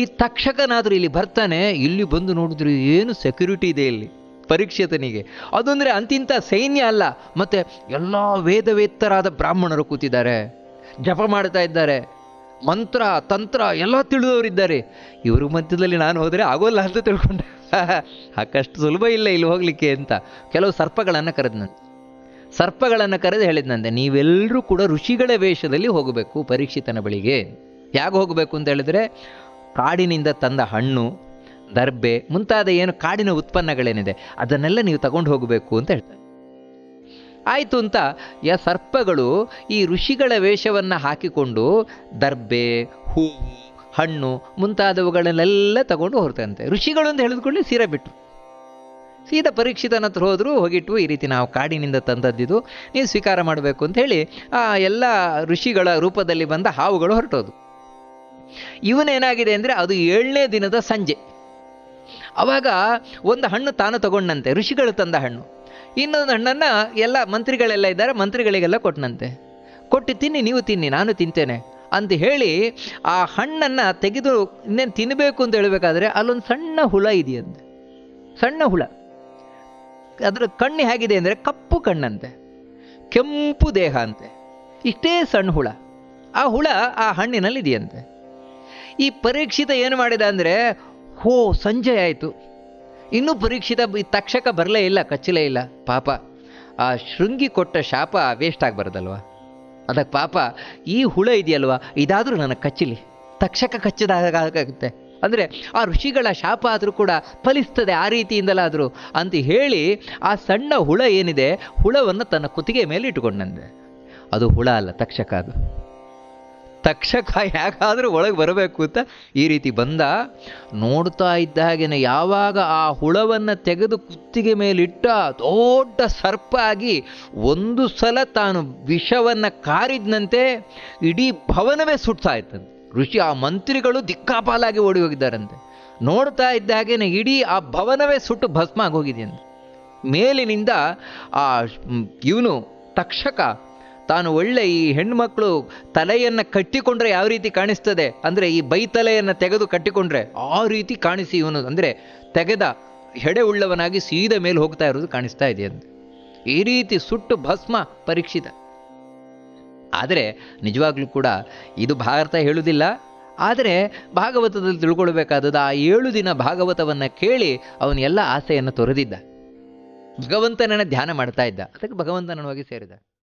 A: ಈ ತಕ್ಷಕನಾದರೂ ಇಲ್ಲಿ ಬರ್ತಾನೆ, ಇಲ್ಲಿ ಬಂದು ನೋಡಿದ್ರು ಏನು ಸೆಕ್ಯೂರಿಟಿ ಇದೆ ಇಲ್ಲಿ ಪರೀಕ್ಷಿತನಿಗೆ. ಅದಂದರೆ ಅಂತಿಂಥ ಸೈನ್ಯ ಅಲ್ಲ, ಮತ್ತು ಎಲ್ಲ ವೇದವೇತ್ತರಾದ ಬ್ರಾಹ್ಮಣರು ಕೂತಿದ್ದಾರೆ, ಜಪ ಮಾಡ್ತಾ ಇದ್ದಾರೆ. ಮಂತ್ರ, ತಂತ್ರ ಎಲ್ಲ ತಿಳಿದವರಿದ್ದಾರೆ. ಇವರು ಮಧ್ಯದಲ್ಲಿ ನಾನು ಹೋದರೆ ಆಗೋಲ್ಲ ಅಂತ ತಿಳ್ಕೊಂಡೆ. ಅಕ್ಕಷ್ಟು ಸುಲಭ ಇಲ್ಲ ಇಲ್ಲಿ ಹೋಗಲಿಕ್ಕೆ ಅಂತ. ಕೆಲವು ಸರ್ಪಗಳನ್ನು ಕರೆದನಂತೆ ಸರ್ಪಗಳನ್ನು ಕರೆದು ಹೇಳಿದ್ನಂತೆ ನೀವೆಲ್ಲರೂ ಕೂಡ ಋಷಿಗಳ ವೇಷದಲ್ಲಿ ಹೋಗಬೇಕು ಪರೀಕ್ಷಿತನ ಬಳಿಗೆ. ಯಾಕೆ ಹೋಗಬೇಕು ಅಂತ ಹೇಳಿದರೆ, ಕಾಡಿನಿಂದ ತಂದ ಹಣ್ಣು, ದರ್ಬೆ ಮುಂತಾದ ಏನು ಕಾಡಿನ ಉತ್ಪನ್ನಗಳೇನಿದೆ, ಅದನ್ನೆಲ್ಲ ನೀವು ತಗೊಂಡು ಹೋಗಬೇಕು ಅಂತ ಹೇಳ್ತಾರೆ. ಆಯಿತು ಅಂತ ಯ ಸರ್ಪಗಳು ಈ ಋಷಿಗಳ ವೇಷವನ್ನು ಹಾಕಿಕೊಂಡು ದರ್ಬೆ, ಹೂವು, ಹಣ್ಣು ಮುಂತಾದವುಗಳನ್ನೆಲ್ಲ ತಗೊಂಡು ಹೊರತಂತೆ ಋಷಿಗಳು ಅಂತ ಹೇಳಿದ್ಕೊಳ್ಳಿ ಸೀರೆ ಬಿಟ್ಟು ಸೀದಾ ಪರೀಕ್ಷಿತನ ಹತ್ರ ಹೋದರೂ ಹೋಗಿಟ್ಟು ಈ ರೀತಿ ನಾವು ಕಾಡಿನಿಂದ ತಂದದ್ದಿದು, ನೀವು ಸ್ವೀಕಾರ ಮಾಡಬೇಕು ಅಂತ ಹೇಳಿ, ಆ ಎಲ್ಲ ಋಷಿಗಳ ರೂಪದಲ್ಲಿ ಬಂದ ಹಾವುಗಳು ಹೊರಟೋದು ಇವನೇನಾಗಿದೆ ಅಂದರೆ ಅದು ಏಳನೇ ದಿನದ ಸಂಜೆ. ಅವಾಗ ಒಂದು ಹಣ್ಣು ತಾನು ತಗೊಂಡಂತೆ, ಋಷಿಗಳು ತಂದ ಹಣ್ಣು. ಇನ್ನೊಂದು ಹಣ್ಣನ್ನು ಎಲ್ಲ ಮಂತ್ರಿಗಳೆಲ್ಲ ಇದ್ದಾರೆ, ಮಂತ್ರಿಗಳಿಗೆಲ್ಲ ಕೊಟ್ಟನಂತೆ ಕೊಟ್ಟು ತಿನ್ನಿ, ನೀವು ತಿನ್ನಿ, ನಾನು ತಿಂತೇನೆ ಅಂತ ಹೇಳಿ ಆ ಹಣ್ಣನ್ನು ತೆಗೆದು ಇನ್ನೇನು ತಿನ್ನಬೇಕು ಅಂತ ಹೇಳಬೇಕಾದ್ರೆ ಅಲ್ಲೊಂದು ಸಣ್ಣ ಹುಳ ಇದೆಯಂತೆ. ಸಣ್ಣ ಹುಳ. ಅದರ ಕಣ್ಣು ಹೇಗಿದೆ ಅಂದರೆ ಕಪ್ಪು ಕಣ್ಣಂತೆ. ಕೆಂಪು ದೇಹ ಅಂತೆ. ಇಷ್ಟೇ ಸಣ್ಣ ಹುಳ. ಆ ಹುಳ ಆ ಹಣ್ಣಿನಲ್ಲಿ ಇದೆಯಂತೆ. ಈ ಪರೀಕ್ಷಿತ ಏನು ಮಾಡಿದ ಅಂದರೆ, ಹೋ, ಸಂಜೆ ಆಯಿತು. ಇನ್ನೂ ಪರೀಕ್ಷಿತ ತಕ್ಷಕ ಬರಲೇ ಇಲ್ಲ, ಕಚ್ಚಲೇ ಇಲ್ಲ. ಪಾಪ, ಆ ಶೃಂಗಿ ಕೊಟ್ಟ ಶಾಪ ವೇಸ್ಟ್ ಆಗಬಾರ್ದಲ್ವ ಅದಕ್ಕೆ ಪಾಪ, ಈ ಹುಳ ಇದೆಯಲ್ವ? ಇದಾದರೂ ನನಗೆ ಕಚ್ಚಲಿ. ತಕ್ಷಕ ಕಚ್ಚದಾಗುತ್ತೆ ಅಂದರೆ ಆ ಋಷಿಗಳ ಶಾಪ ಆದರೂ ಕೂಡ ಫಲಿಸ್ತದೆ ಆ ರೀತಿಯಿಂದಲಾದರೂ ಅಂತ ಹೇಳಿ ಆ ಸಣ್ಣ ಹುಳ ಏನಿದೆ, ಹುಳವನ್ನು ತನ್ನ ಕುತ್ತಿಗೆ ಮೇಲೆ ಇಟ್ಟುಕೊಂಡಂತೆ. ಅದು ಹುಳ ಅಲ್ಲ, ತಕ್ಷಕ ಅದು. ತಕ್ಷಕ ಯಾಕಾದರೂ ಒಳಗೆ ಬರಬೇಕು ಅಂತ ಈ ರೀತಿ ಬಂದ. ನೋಡ್ತಾ ಇದ್ದ ಹಾಗೇನೆ ಯಾವಾಗ ಆ ಹುಳವನ್ನು ತೆಗೆದು ಕುತ್ತಿಗೆ ಮೇಲಿಟ್ಟ ದೊಡ್ಡ ಸರ್ಪ ಆಗಿ ಒಂದು ಸಲ ತಾನು ವಿಷವನ್ನು ಕಾರಿದ್ನಂತೆ ಇಡೀ ಭವನವೇ ಸುಡ್ತಾ ಇತ್ತಂತೆ. ಋಷಿ ಆ ಮಂತ್ರಿಗಳು ದಿಕ್ಕಾಪಾಲಾಗಿ ಓಡಿ ಹೋಗಿದ್ದಾರಂತೆ. ನೋಡ್ತಾ ಇದ್ದ ಹಾಗೇನೆ ಇಡೀ ಆ ಭವನವೇ ಸುಟ್ಟು ಭಸ್ಮ ಆಗೋಗಿದೆಯಂತೆ ಮೇಲಿನಿಂದ ಆ ಇವನು ತಕ್ಷಕ ತಾನು ಒಳ್ಳೆ ಈ ಹೆಣ್ಮಕ್ಳು ತಲೆಯನ್ನು ಕಟ್ಟಿಕೊಂಡ್ರೆ ಯಾವ ರೀತಿ ಕಾಣಿಸ್ತದೆ? ಅಂದರೆ ಈ ಬೈತಲೆಯನ್ನು ತೆಗೆದು ಕಟ್ಟಿಕೊಂಡ್ರೆ ಆ ರೀತಿ ಕಾಣಿಸಿ ಇವನು. ಅಂದರೆ ತೆಗೆದ ಹೆಡೆ ಉಳ್ಳವನಾಗಿ ಸೀದ ಮೇಲೆ ಹೋಗ್ತಾ ಇರೋದು ಕಾಣಿಸ್ತಾ ಇದೆ ಅಂತ ಈ ರೀತಿ ಸುಟ್ಟು ಭಸ್ಮ ಪರೀಕ್ಷಿತ. ಆದರೆ ನಿಜವಾಗ್ಲೂ ಕೂಡ ಇದು ಭಾರತ ಹೇಳುವುದಿಲ್ಲ. ಆದರೆ ಭಾಗವತದಲ್ಲಿ ತಿಳ್ಕೊಳ್ಬೇಕಾದದ್ದು ಆ ಏಳು ದಿನ ಭಾಗವತವನ್ನು ಕೇಳಿ ಅವನ ಎಲ್ಲ ಆಸೆಯನ್ನು ತೊರೆದಿದ್ದ. ಭಗವಂತನನ್ನು ಧ್ಯಾನ ಮಾಡ್ತಾ ಇದ್ದ. ಅದಕ್ಕೆ ಭಗವಂತನನ್ನು ಹೋಗಿ ಸೇರಿದ.